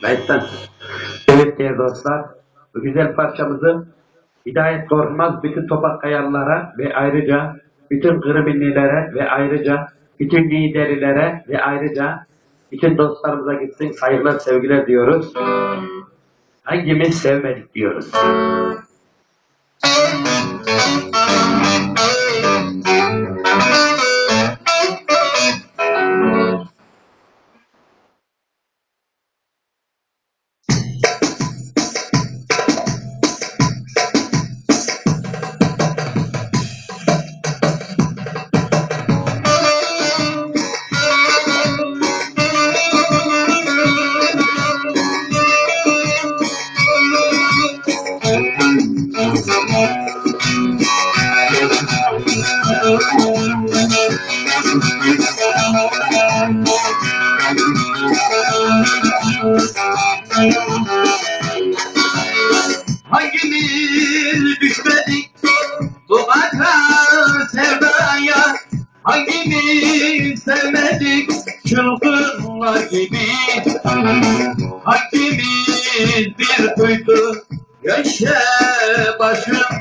Kayıttan. Evet değerli dostlar, bu güzel parçamızı Hidayet Korkmaz bütün topak kayalılara ve ayrıca bütün kriminlilere ve ayrıca bütün liderlere ve ayrıca bütün dostlarımıza gitsin hayırlar sevgiler diyoruz. Hangimiz sevmedik diyoruz. Hangimiz düşmedik Duvara sevdaya. Hangimiz sevmedik Çılgınlar gibi. Hangimiz bir kuytu Köşe başında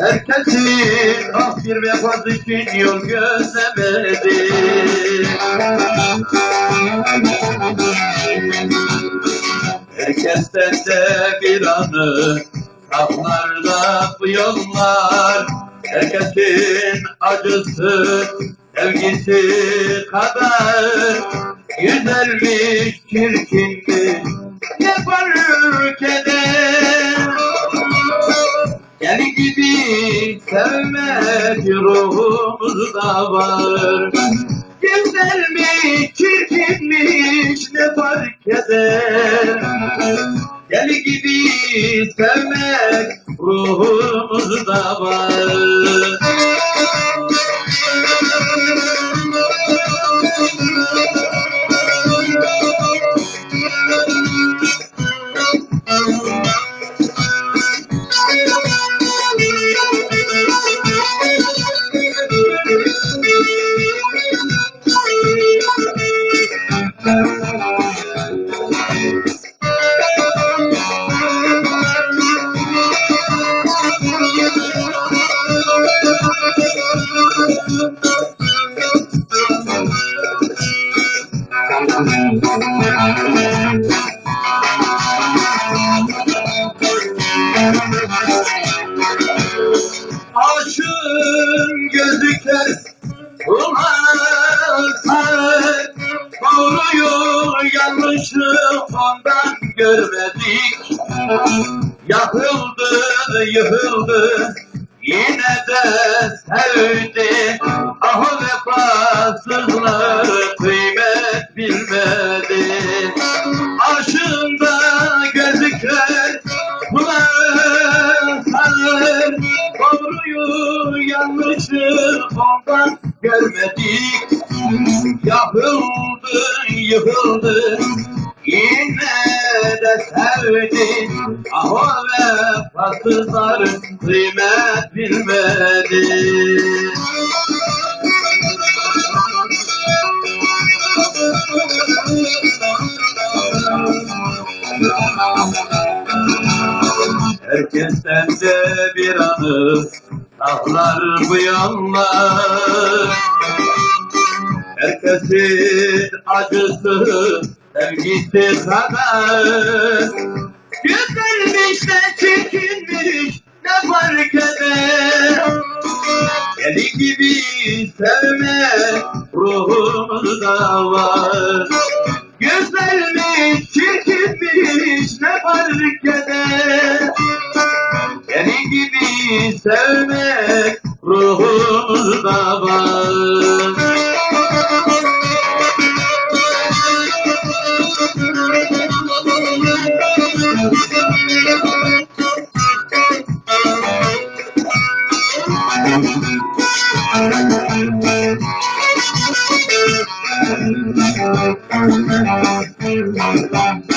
Herkesin ah bir vefat için yol gözlemedi. Herkesten de bir anı Saflarda bu yollar. Herkesin acısı Sevgisi kadar. Güzelmiş çirkinmiş Ne fark sevmek ruhumuzda var. Güzelmiş, çirkinmiş ne fark eder? Deli gibi sevmek ruhumuzda var Aşığın gözü kör Ulaşar Doğruyu yanlışı ondan görmedik. Yakıldı yıkıldı Yine de sevdi. Ah vefasızlar Doğruyu yanlışı ondan görmedik Yakıldı yıkıldı Yine de sevdi Ah o vefasızlar kıymet bilmedi. Herkesten de bir anı Sahlar bu yanlar. Herkesin acısı Sevgisi kadar. Güzelmiş de çirkinmiş Ne fark eder? Deli gibi sevme Ruhumuzda var. Güzelmiş, çirkinmiş ne fark eder gibi sevmek ruhumuzda var. Thank you.